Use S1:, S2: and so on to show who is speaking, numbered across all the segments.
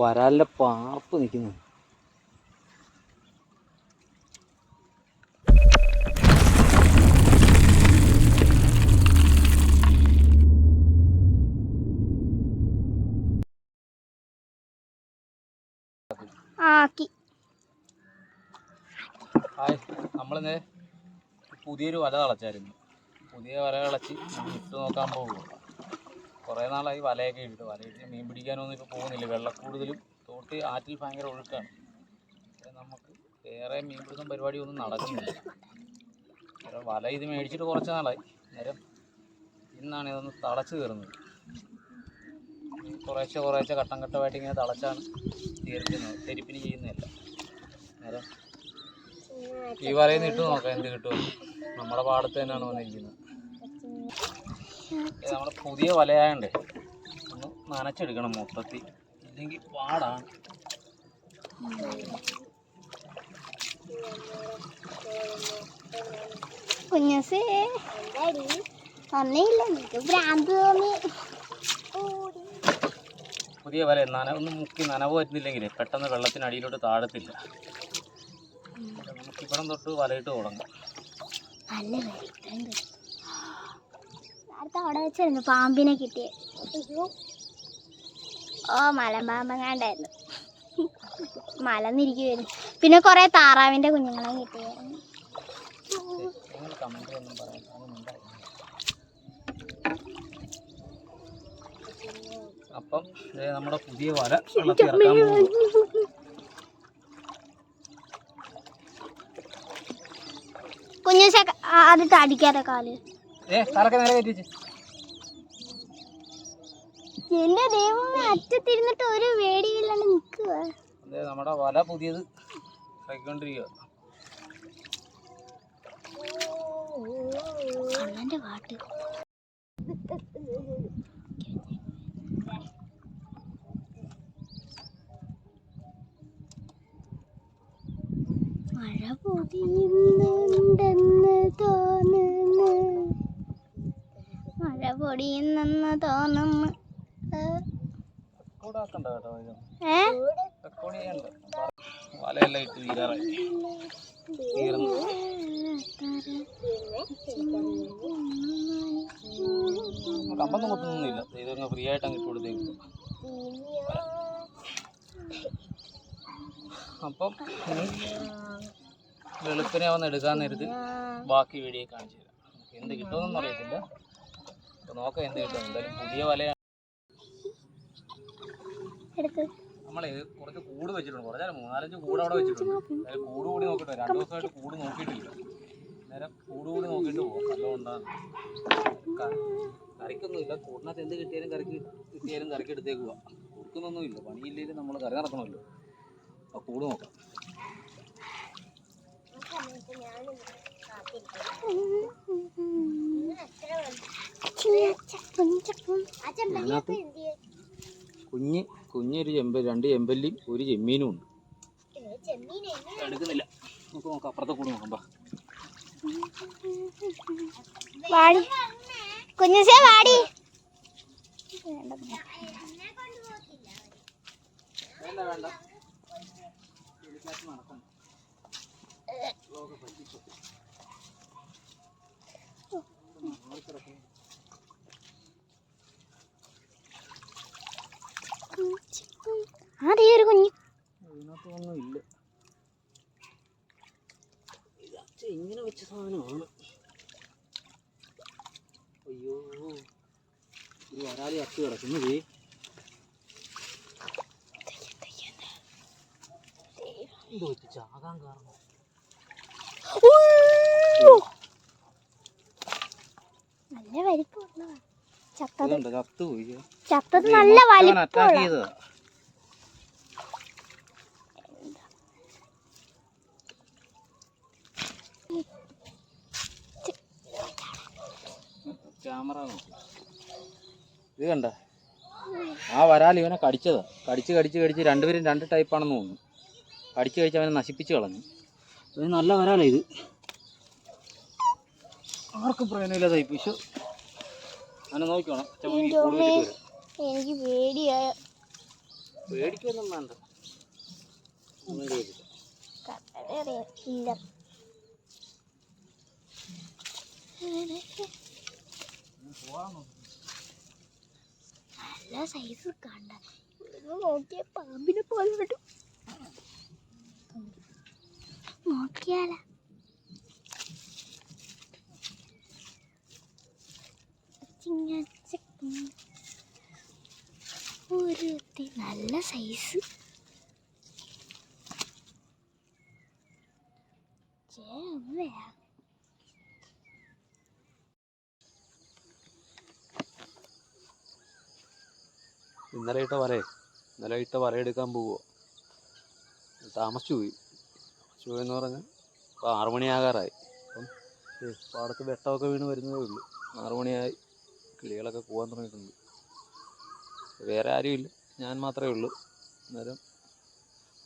S1: വരാലിന്റെ പാപ്പ് നിൽക്കുന്നു
S2: ആക്കി.
S1: ഹായ് നമ്മളിന്ന് പുതിയൊരു വല തളച്ചായിരുന്നു. പുതിയ വല തളച്ച് ഇട്ട് നോക്കാൻ പോകുക കുറേ നാളായി വലയൊക്കെ ഇട്ട്. വലയിട്ട് മീൻ പിടിക്കാനൊന്നും ഇപ്പോൾ പോകുന്നില്ല. വെള്ളം കൂടുതലും തോട്ടി ആറ്റിൽ ഭയങ്കര ഒഴുക്കാണ്. നമുക്ക് വേറെ മീൻ പിടുത്തം പരിപാടിയൊന്നും നടക്കുന്നില്ല. വല ഇത് മേടിച്ചിട്ട് കുറച്ച് നാളായി. നേരം ഇന്നാണ് ഇതൊന്ന് തളച്ച് കയറുന്നത് കുറേശ്ശെ കുറേശ്ശെ ഘട്ടം ഘട്ടമായിട്ട് ഇങ്ങനെ തളച്ചാണ് തീർക്കുന്നത്. തെരിപ്പിന് ചെയ്യുന്നതല്ല. നേരം ഈ വലയിൽ നിന്ന് ഇട്ട് നോക്കാം എന്ത് കിട്ടും നമ്മുടെ പാടത്ത് തന്നെയാണ് വന്നിരിക്കുന്നത്. ഇത് നമ്മുടെ പുതിയ വലയായോണ്ടേ ഒന്ന് നനച്ചെടുക്കണം മൊത്തത്തിൽ. ഇല്ലെങ്കിൽ പാടാണ്.
S2: കുഞ്ഞസ് ഭ്രാന്ത് തോന്നി.
S1: പുതിയ വല നന ഒന്ന് മുക്കി നനവ് വരുന്നില്ലെങ്കിൽ പെട്ടെന്ന് വെള്ളത്തിനടിയിലോട്ട് താഴത്തില്ല. നമുക്ക് ഇവിടം തൊട്ട് വലയിട്ട് തുടങ്ങാം.
S2: നേരത്തെ അവിടെ വെച്ചായിരുന്നു പാമ്പിനെ കിട്ടിയത് ഓ മലമ്പാമ്പങ്ങാണ്ടായിരുന്നു മലന്നിരിക്കുമായിരുന്നു പിന്നെ കുറെ താറാവിന്റെ കുഞ്ഞുങ്ങളെ കിട്ടിയായിരുന്നു.
S1: അപ്പം ദേ നമ്മുടെ പുതിയ വല വെള്ളത്തിൽ ഇറക്കാൻ പോകുന്നു.
S2: കുഞ്ഞുശ അത് തടിക്കാതെ കാൽ.
S1: ഏ നേരെ കയറ്റി
S2: എന്റെ ദൈവം അറ്റത്തിരുന്നിട്ട് ഒരു വേടിയില്ലാണ്ട് നിക്കുക
S1: അതെ നമ്മുടെ വല പുതിയത്
S2: പാട്ട്. മഴ പൊതിയുന്നുണ്ടെന്ന് തോന്നുന്നു മഴ പൊടിയുന്നെന്ന് തോന്നുന്നു ഏ?
S1: കൂടാക്കണ്ട കേട്ടോ ഇത്
S2: ഏ
S1: റെക്കോർഡ് ചെയ്യണ്ട വലയെല്ലാം ഇട്ട് തീരാറായി തോന്നുന്നു. കമ്പൊന്നും കുത്തുന്നൊന്നുമില്ല ഇതങ്ങ് ഫ്രീ ആയിട്ട് അങ്ങ് ഇട്ട് കൊടുത്തേക്കും. അപ്പം വെളുപ്പിനെ വന്ന് എടുക്കാൻ നേരത്ത് ബാക്കി വീഡിയോ കാണിച്ചു തരാം. എന്ത് കിട്ടുമെന്നൊന്നും അറിയത്തില്ല. നോക്കാം എന്ത് കിട്ടും. എന്തായാലും പുതിയ വലയാണ് നമ്മളെ കുറച്ച് കൂട് വെച്ചിട്ടുണ്ട്. കുറച്ചല്ല മൂന്നാലഞ്ച് കൂട് അവിടെ വെച്ചിട്ടുണ്ട്. അതായത് കൂട് കൂടി നോക്കിട്ട്. രണ്ടു ദിവസമായിട്ട് കൂട് നോക്കിയിട്ടില്ല. നേരം കൂട് കൂടി നോക്കിയിട്ട് പോകും നല്ലതുകൊണ്ടാണ് കറിക്കൊന്നുമില്ല കൂടിനകത്ത് എന്ത് കിട്ടിയാലും കറിക്ക് കിട്ടിയാലും കറിക്ക് എടുത്തേക്ക് പോവാം. കൊടുക്കുന്നൊന്നും ഇല്ല. പണിയില്ലെങ്കിലും നമ്മൾ കറി നടക്കണമല്ലോ അപ്പോൾ കൂട് നോക്കാം. അതിനകത്ത് കുഞ്ഞ് ഒരു ചെമ്പ രണ്ട് ചെമ്പല്ലിയും ഒരു ചെമ്മീനും ഉണ്ട്. എടുക്കുന്നില്ല. നമുക്ക് നോക്കാം അപ്പുറത്തെ കൂടെ നോക്കാം
S2: വാടി. കുഞ്ഞുസേ വാടി.
S1: വേണ്ട വേണ്ട. കിളിക്കാറ്റ്
S2: അതേ ഒരു കുഞ്ഞ്?
S1: ഇങ്ങനെ വെച്ച സാധനമാണ്. അയ്യോ. ഒരു വരാലി അത്ത് കിടക്കുന്നത് ചാകാൻ കാരണം.
S2: നല്ല വലിപ്പം ചത്തത് ചത്തത് നല്ല
S1: അറ്റാക്ക് ക്യാമറ നോക്കി. ഇത് കണ്ട? ആ വരാൽ ഇവനെ കടിച്ചതാ. കടിച്ച് കടിച്ച് കടിച്ച് രണ്ടുപേരും രണ്ട് ടൈപ്പാണെന്ന് തോന്നുന്നു. കടിച്ച് കടിച്ച് അവനെ നശിപ്പിച്ച് കളഞ്ഞു. ഇത് നല്ല വരാലാണ് ഇത്. ആർക്കും പ്രയോജനമില്ല പക്ഷെ അവനെ നോക്കിക്കോണം.
S2: എനിക്ക് പേടിയായ
S1: പേടിക്കൊന്നും വേണ്ട. ഒന്നും
S2: നല്ല സൈസ് കണ്ട. നോക്കിയ പാമ്പിനെ പോലെ വിടും നോക്കിയാല. നല്ല സൈസ് ചേമ്പയാ
S1: ഇന്നലെ ഇട്ട വരേ. ഇന്നലെ ഇട്ട വരയെടുക്കാൻ എടുക്കാൻ പോവോ താമസിച്ചു പോയി. താമസിച്ചു പോയെന്ന് പറഞ്ഞാൽ ഇപ്പോൾ ആറു മണിയാകാറായി. അപ്പം പാടത്ത് വെട്ടമൊക്കെ വീണ് വരുന്നതേ ഉള്ളൂ. ആറു മണിയായി കിളികളൊക്കെ പോകാൻ തുടങ്ങിയിട്ടുണ്ട്. വേറെ ആരുമില്ല ഞാൻ മാത്രമേ ഉള്ളൂ. അന്നേരം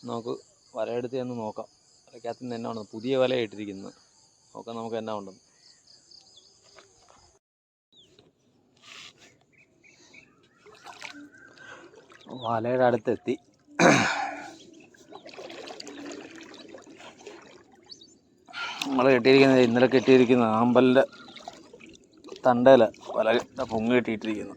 S1: നമുക്ക് വലയെടുത്ത് ചെന്ന് നോക്കാം. വലയ്ക്കകത്ത് നിന്ന് എന്നാ ഉണ്ടെന്ന് പുതിയ വല ഇട്ടിരിക്കുന്നത്? നോക്കാം നമുക്ക് എന്നാ ഉണ്ടെന്ന്. വലയുടെ അടുത്തെത്തി. നമ്മൾ കെട്ടിയിരിക്കുന്നത് ഇന്നലെ കെട്ടിയിരിക്കുന്ന ആമ്പലിന്റെ തണ്ടയില വല പൊങ്ങി കെട്ടിയിട്ടിരിക്കുന്നു.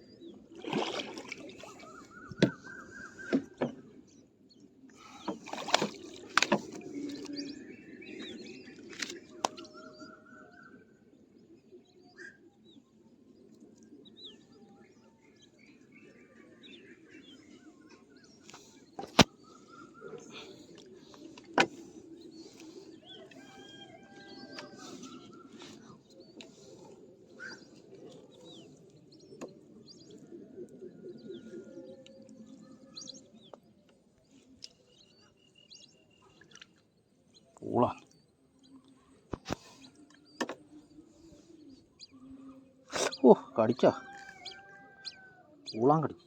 S1: പൂള ഓ കടിച്ചാ? പൂളാൻ കടിച്ചു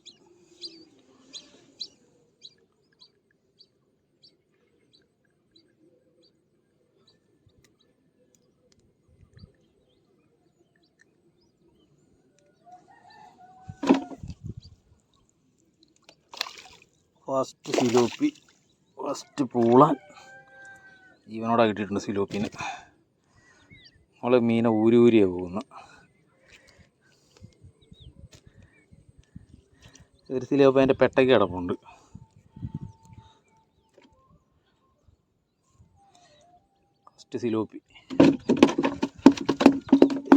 S1: ഫസ്റ്റ് സിലോപ്പി ഫസ്റ്റ് പൂളാൻ. ജീവനോടെ കിട്ടിയിട്ടുണ്ട് സിലോപ്പിന്. നമ്മൾ മീനെ ഊരി ഊരിയാണ് പോകുന്നത് ഒരു സിലോപ്പ് അതിന്റെ പെട്ടയ്ക്ക് കിടപ്പുണ്ട്. ഫസ്റ്റ് സിലോപ്പി.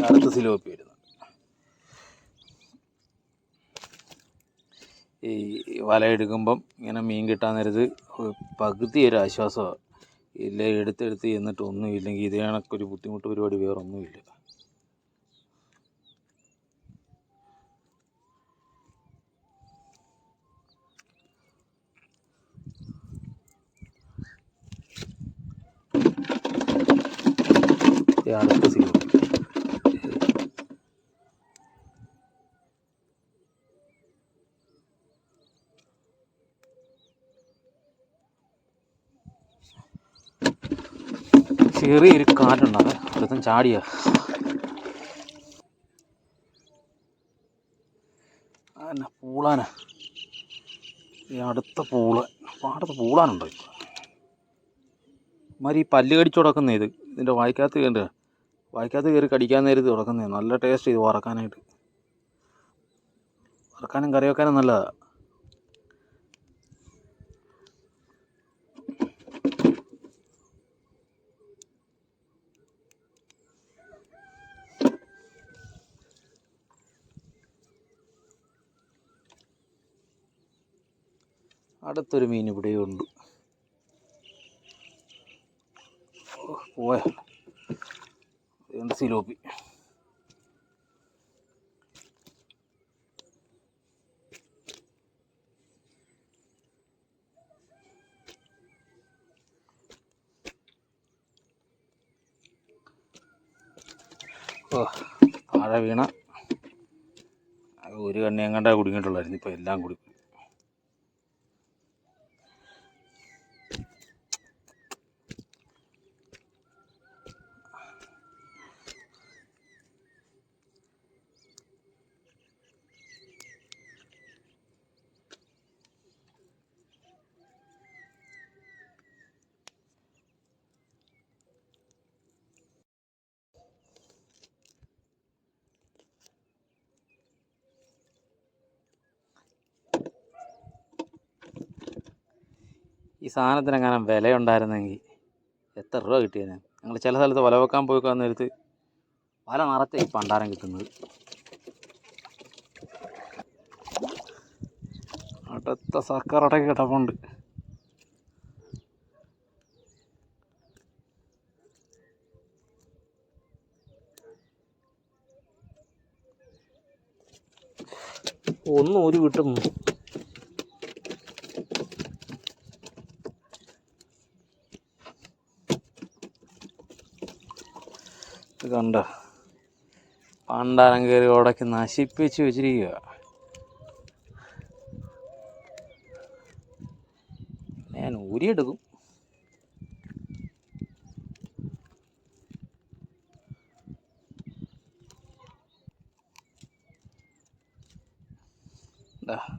S1: അടുത്ത സിലോപ്പി വരുന്നത് ഈ വല എടുക്കുമ്പം ഇങ്ങനെ മീൻ കിട്ടാൻ നേരത്ത് പകുതി ഒരു ആശ്വാസമാണ് ഇല്ല എടുത്തെടുത്ത് എന്നിട്ട് ഒന്നും ഇല്ലെങ്കിൽ ഇതേ കണക്കൊരു ബുദ്ധിമുട്ട് പരിപാടി വേറെ ഒന്നുമില്ല ഇത് അടുത്ത സീൻ ചെറിയൊരു കാറ്റുണ്ടാകെ അടുത്തും ചാടിയ. പൂളാനാ പൂളാന. ഈ അടുത്ത പൂള. പാടത്ത് പൂളാനുണ്ടോ. മാതിരി ഈ പല്ല് കടിച്ചു തുടക്കുന്നേ ഇത്. ഇതിന്റെ വായിക്കകത്ത് കയണ്ട വായിക്കകത്ത് കയറി കടിക്കാൻ നേരത്ത് തുടക്കുന്നേ. നല്ല ടേസ്റ്റ് ഇത് വറക്കാനായിട്ട്. വറക്കാനും കറി വെക്കാനും നല്ലതാണ് അടുത്തൊരു മീൻ ഇവിടെയുണ്ട് പോയ. ഇതുണ്ട് സിലോപ്പി? താഴെ വീണ. ഒരു കണ്ണിയും കുടുങ്ങിയിട്ടുള്ളായിരുന്നു. ഇപ്പം എല്ലാം കൂടി ഈ സാധനത്തിന് എങ്ങനെ വില ഉണ്ടായിരുന്നെങ്കിൽ എത്ര രൂപ കിട്ടിയേനെ? ഞങ്ങൾ ചില സ്ഥലത്ത് വല വെക്കാൻ പോയി വന്നിരുത്ത് വല നിറച്ച ഈ പണ്ടാരം കിട്ടുന്നത്. അടുത്ത സർക്കാർ അടക്കി കിടപ്പുണ്ട് ഒന്നും ഒരു വിട്ടും. കണ്ട? പണ്ടാരം കയറി ഓടക്കി നശിപ്പിച്ച് വെച്ചിരിക്കുക ഞാൻ ഊരിയെടുക്കും.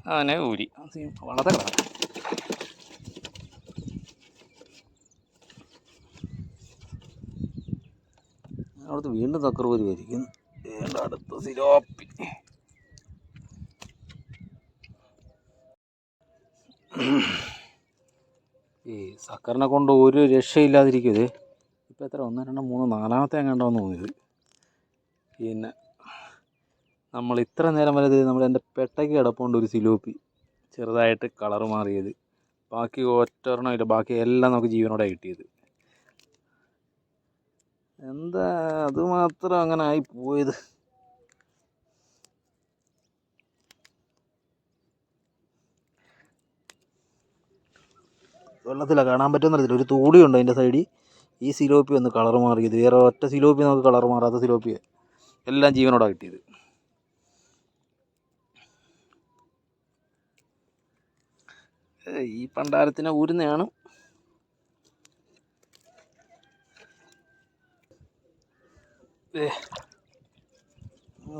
S1: അവനെ ഊരി. അത് കളർ അവിടുത്തെ വീണ്ടും തക്കറൂരി വരിക്കുന്നു ഏണ്ട അടുത്ത സിരോപ്പി ഈ സക്കറിനെ കൊണ്ട് ഒരു രക്ഷയില്ലാതിരിക്കും ഇത് ഇപ്പം എത്ര? ഒന്ന് രണ്ട് മൂന്ന് നാലാമത്തെ എങ്ങാണ്ടോന്ന് തോന്നിയത് പിന്നെ നമ്മൾ ഇത്ര നേരം വരെ നമ്മൾ എന്റെ പെട്ടയ്ക്ക് കിടപ്പുണ്ട് ഒരു സിലോപ്പി. ചെറുതായിട്ട് കളറ് മാറിയത്. ബാക്കി ഒറ്റ ഇല്ല. ബാക്കി എല്ലാം നമുക്ക് ജീവനോടെ കിട്ടിയത്. എന്താ അത് മാത്രം അങ്ങനെ ആയി പോയത്? വെള്ളത്തിലാണ് കാണാൻ പറ്റുമെന്ന് അറിയത്തില്ല. ഒരു തൂടിയുണ്ട് അതിന്റെ സൈഡിൽ ഈ സിലോപ്പി ഒന്ന് കളർ മാറിയത്. വേറെ ഒറ്റ സിലോപ്പി നമുക്ക് കളർ മാറാത്ത സിലോപ്പി എല്ലാം ജീവനോടാ കിട്ടിയത്. ഈ പണ്ടാരത്തിനെ ഊരുന്നതാണ്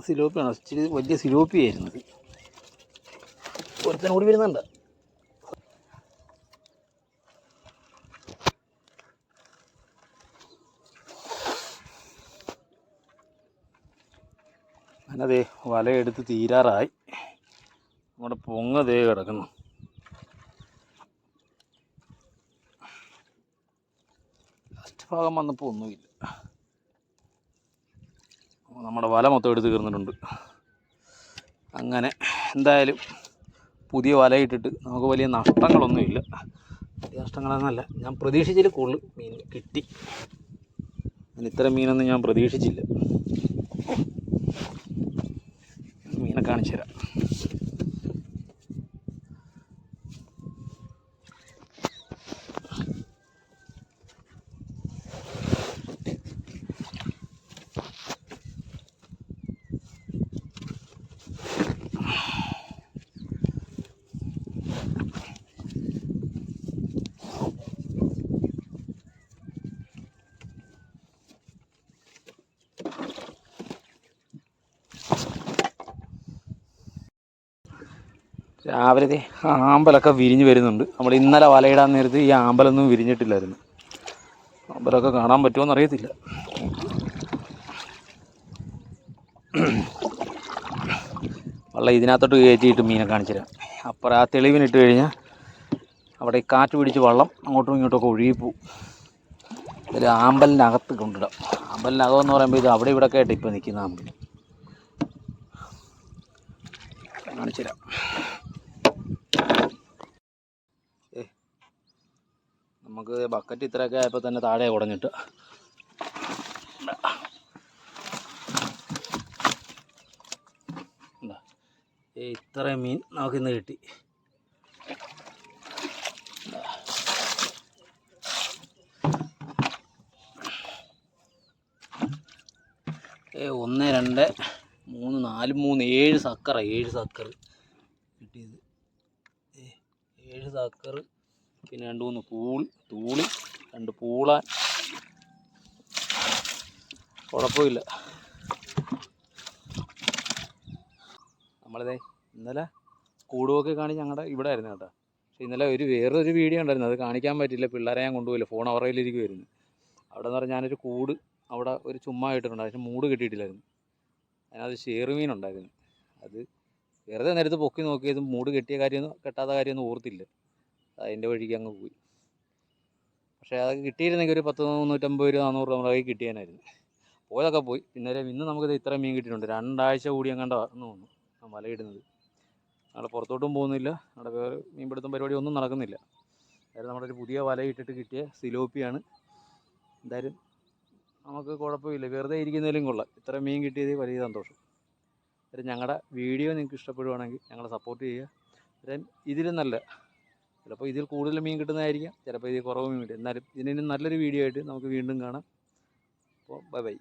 S1: സിലോപ്പിയാണ്? ഇച്ചിരി വലിയ സിലോപ്പി ആയിരുന്നു ഒരുത്തൻ ഓടി വരുന്നുണ്ട്. അങ്ങനതേ വലയെടുത്ത് തീരാറായി. നമ്മുടെ പൊങ്ങ ദേ കിടക്കുന്നു. ലാസ്റ്റ് ഭാഗം വന്നപ്പോൾ ഒന്നുമില്ല. നമ്മുടെ വല മൊത്തം എടുത്ത് കീർന്നിട്ടുണ്ട് അങ്ങനെ എന്തായാലും പുതിയ വല ഇട്ടിട്ട് നമുക്ക് വലിയ നഷ്ടങ്ങളൊന്നുമില്ല വലിയ നഷ്ടങ്ങളൊന്നുമല്ല ഞാൻ പ്രതീക്ഷിച്ചതിൽ കൂടുതൽ മീൻ കിട്ടി. ഇത്തരം മീനൊന്നും ഞാൻ പ്രതീക്ഷിച്ചില്ല മീനെ കാണിച്ചു തരാം രാവിലെ ദേ ആമ്പലൊക്കെ വിരിഞ്ഞ് വരുന്നുണ്ട്. നമ്മൾ ഇന്നലെ വലയിടാൻ നേരത്ത് ഈ ആമ്പലൊന്നും വിരിഞ്ഞിട്ടില്ലായിരുന്നു. ആമ്പലൊക്കെ കാണാൻ പറ്റുമോ അറിയത്തില്ല. വള്ളം ഇതിനകത്തോട്ട് കയറ്റിയിട്ട് മീനെ കാണിച്ചു തരാം. അപ്പുറം ആ തെളിവിനിട്ട് കഴിഞ്ഞാൽ അവിടെ ഈ കാറ്റ് പിടിച്ച് വള്ളം അങ്ങോട്ടും ഇങ്ങോട്ടും ഒക്കെ ഒഴുകിപ്പോവും. ഇതിൽ ആമ്പലിന്റെ അകത്ത് കൊണ്ടിടാം. ആമ്പലിന്റെ അകമെന്ന് പറയുമ്പോൾ ഇത് അവിടെ ഇവിടെ ആയിട്ട് ഇപ്പോൾ നിൽക്കുന്ന ആമ്പൽ കാണിച്ചു തരാം. നമുക്ക് ബക്കറ്റ് ഇത്രയൊക്കെ ആയപ്പോൾ തന്നെ താഴെ ഉടഞ്ഞിട്ട്. ഇത്രയും മീൻ നമുക്ക് ഇന്ന് കിട്ടി ഒന്ന് രണ്ട് മൂന്ന് നാല് മൂന്ന് ഏഴ് സക്കറ ഏഴ് സക്കർ കിട്ടിയത്. ഏഴ് സക്കർ പിന്നെ രണ്ട് മൂന്ന് പൂളി തൂളി രണ്ട് പൂളാൻ കുഴപ്പമില്ല. നമ്മളിതേ ഇന്നലെ കൂടുമൊക്കെ കാണിച്ച് ഞങ്ങളുടെ ഇവിടെ ആയിരുന്നു കേട്ടോ. പക്ഷേ ഇന്നലെ ഒരു വേറൊരു വീഡിയോ ഉണ്ടായിരുന്നു. അത് കാണിക്കാൻ പറ്റില്ല പിള്ളേരെ ഞാൻ കൊണ്ടുപോയില്ല. ഫോൺ അവറയിലിരിക്കുമായിരുന്നു അവിടെ എന്ന് പറഞ്ഞാൽ ഞാനൊരു കൂട് അവിടെ ഒരു ചുമ്മാ ഇട്ടിട്ടുണ്ട്. പക്ഷെ മൂട് കിട്ടിയിട്ടില്ലായിരുന്നു. അതിനകത്ത് ഷേറുമീൻ ഉണ്ടായിരുന്നു. അത് വെറുതെ നേരത്ത് പൊക്കി നോക്കിയത് മൂട് കെട്ടിയ കാര്യമൊന്നും കെട്ടാത്ത കാര്യമൊന്നും ഓർത്തില്ല. അതിന്റെ വഴിക്ക് അങ്ങ് പോയി. പക്ഷേ അത് കിട്ടിയിരുന്നെങ്കിൽ ഒരു പത്ത് മുന്നൂറ്റമ്പത് രൂപ നാനൂറ് രൂപ നമ്മുടെ കിട്ടിയാനായിരുന്നു. പോയതൊക്കെ പോയി. ഇന്നലെ ഇന്ന് നമുക്ക് ഇത്ര മീൻ കിട്ടിയിട്ടുണ്ട്. രണ്ടാഴ്ച കൂടി അങ്ങാണ്ട് എന്ന് തോന്നുന്നു വലയിടുന്നത് അവിടെ പുറത്തോട്ടും പോകുന്നില്ല. അവിടെ വേറെ മീൻപിടുത്തം പരിപാടി ഒന്നും നടക്കുന്നില്ല. അതായത് നമ്മുടെ ഒരു പുതിയ വല ഇട്ടിട്ട് കിട്ടിയ സിലോപ്പിയാണ്. എന്തായാലും നമുക്ക് കുഴപ്പമില്ല. വെറുതെ ഇരിക്കുന്നതിലും കൊള്ളാം. ഇത്ര മീൻ കിട്ടിയത് വലിയ സന്തോഷം. അതായത് ഞങ്ങളുടെ വീഡിയോ നിങ്ങൾക്ക് ഇഷ്ടപ്പെടുവാണെങ്കിൽ ഞങ്ങളെ സപ്പോർട്ട് ചെയ്യുക. അതായത് ഇതിലും നല്ല ചിലപ്പോൾ ഇതിൽ കൂടുതൽ മീൻ കിട്ടുന്നതായിരിക്കാം ചിലപ്പോൾ ഇതിൽ കുറവ് മീൻ കിട്ടും. എന്നാലും ഇതിനും നല്ലൊരു വീഡിയോ ആയിട്ട് നമുക്ക് വീണ്ടും കാണാം. അപ്പോൾ ബൈ ബൈ.